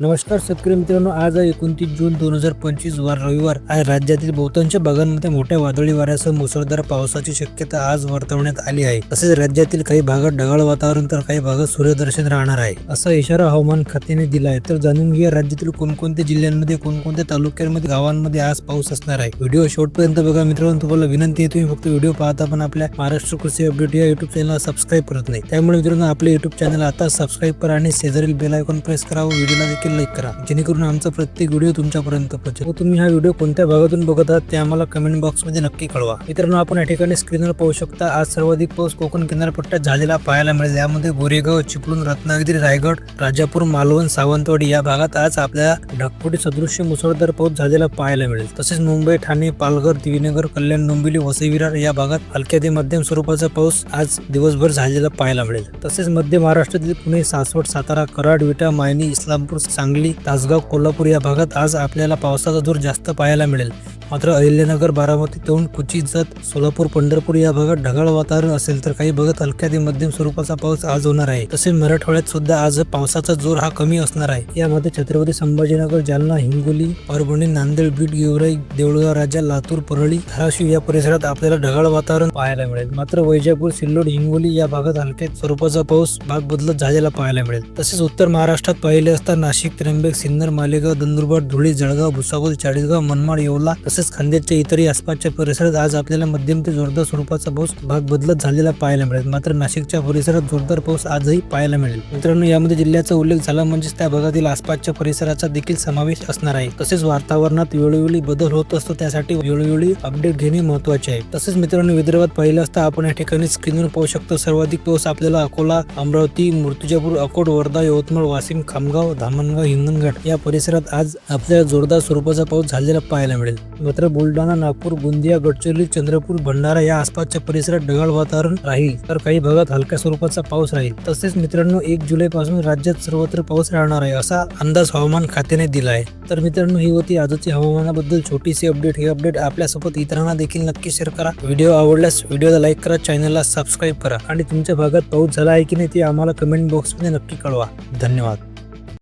नमस्कार शेतकरी मित्रांनो आज आहे एकोणतीस जून दोन हजार पंचवीस वार रविवार. आज राज्यातील बहुतांश भागांमध्ये मोठ्या वादळी वाऱ्यासह मुसळधार पावसाची शक्यता आज वर्तवण्यात आली आहे. तसेच राज्यातील काही भागात ढगाळ वातावरण तर काही भागात सूर्यदर्शन राहणार आहे. असा इशारा हवामान खात्याने दिला आहे. तर जाणून घ्या राज्यातील कोणकोणत्या जिल्ह्यांमध्ये कोणकोणत्या तालुक्यांमध्ये गावांमध्ये आज पाऊस असणार आहे. व्हिडिओ शेवटपर्यंत बघा मित्रांनो तुम्हाला विनंती आहे तुम्ही फक्त व्हिडिओ पाहता पण आपल्या महाराष्ट्र कृषी अपडेट या युट्यूब चॅनलला सबस्क्राईब करत नाही. त्यामुळे मित्रांनो आपले युट्यूब चॅनल आता सबस्क्राईब करा आणि शेजारील बेल आयकॉन प्रेस करा व्हिडिओला नक्की लाईक करा. जेणेकरून आमचा प्रत्येक व्हिडिओ तुमच्यापर्यंत पोहोचेल. हो, तुम्ही हा व्हिडिओ कोणत्या भागातून बघत आहात ते आम्हाला कमेंट बॉक्समध्ये नक्की कळवा. मित्रांनो आपण या ठिकाणी स्क्रीनवर पाहू शकता आज सर्वाधिक पाऊस कोकण किनारपट्ट्यात झालेला पाहायला मिळेल. यामध्ये गोरेगाव चिपळूण रत्नागिरी रायगड राजापूर मालवण सावंतवाडी या भागात आज आपल्याला ढगफुटी सदृश्य मुसळधार पाऊस झालेला पाहायला मिळेल. तसेच मुंबई ठाणे पालघर दिवीनगर कल्याण डोंबिवली वसई विरार या भागात हलक्या ते मध्यम स्वरूपाचा पाऊस आज दिवसभर झालेला पाहायला मिळेल. तसेच मध्य महाराष्ट्रातील पुणे सासवड सातारा कराड विटा मायनी इस्लामपूर सांगली तासगाव कोल्हापूर या भागात आज आपल्याला पावसाचा जोर जास्त पाहायला मिळेल. मात्र अहिल्यानगर बारामती तोंड कुची जत सोलापूर पंढरपूर या भागात ढगाळ वातावरण असेल तर काही भागात हलक्या ते मध्यम स्वरूपाचा पाऊस आज होणार आहे. तसेच मराठवाड्यात सुद्धा आज पावसाचा जोर हा कमी असणार आहे. यामध्ये छत्रपती संभाजीनगर जालना हिंगोली परभणी नांदेड बीड गेवराई देऊळगाव राजा लातूर परळी धाराशिव या परिसरात आपल्याला ढगाळ वातावरण पाहायला मिळेल. मात्र वैजापूर सिल्लोड हिंगोली या भागात हलक्या स्वरूपाचा पाऊस भाग बदलत झालेला पाहायला मिळेल. तसेच उत्तर महाराष्ट्रात पाहिले असता नाशिक त्र्यंबक सिन्नर मालेगाव नंदुरबार धुळे जळगाव भुसावळ चाळीसगाव मनमाड येवला तसेच खांद्याच्या इतरही आसपासच्या परिसरात आज आपल्याला मध्यम ते जोरदार स्वरूपाचा पाऊस भाग बदलत झालेला पाहायला मिळेल. मात्र नाशिकच्या परिसरात जोरदार पाऊस आजही पाहायला मिळेल. मित्रांनो यामध्ये जिल्ह्याचा उल्लेख झाला म्हणजेच त्या भागातील आसपासच्या परिसराचा देखील समावेश असणार आहे. तसेच वातावरणात वेळोवेळी बदल होत असतो त्यासाठी वेळोवेळी अपडेट घेणे महत्त्वाचे आहे. तसेच मित्रांनो विदर्भात पाहिलं असता आपण या ठिकाणी स्क्रीनवर पाहू शकतो सर्वाधिक पाऊस आपल्याला अकोला अमरावती मूर्तिजापूर अकोट वर्धा यवतमाळ वाशिम खामगाव धामणगाव हिंगणघाट या परिसरात आज आपल्याला जोरदार स्वरूपाचा पाऊस झालेला पाहायला मिळेल. मात्र बुलढाणा नागपूर गोंदिया गडचिरोली चंद्रपूर भंडारा या आसपासच्या परिसरात ढगाळ वातावरण राहील. तर काही भागात हलक्या स्वरूपाचा पाऊस राहील. तसेच मित्रांनो एक जुलै पासून राज्यात सर्वत्र पाऊस राहणार आहे असा अंदाज हवामान खात्याने दिला आहे तर मित्रांनो ही होती आजची हवामानाबद्दल छोटीशी अपडेट. ही अपडेट आपल्यासोबत इतरांना देखील नक्की शेअर करा. व्हिडिओ आवडल्यास व्हिडिओला लाईक करा चॅनलला सबस्क्राईब करा. आणि तुमच्या भागात पाऊस झाला आहे की नाही ते आम्हाला कमेंट बॉक्समध्ये नक्की कळवा. धन्यवाद.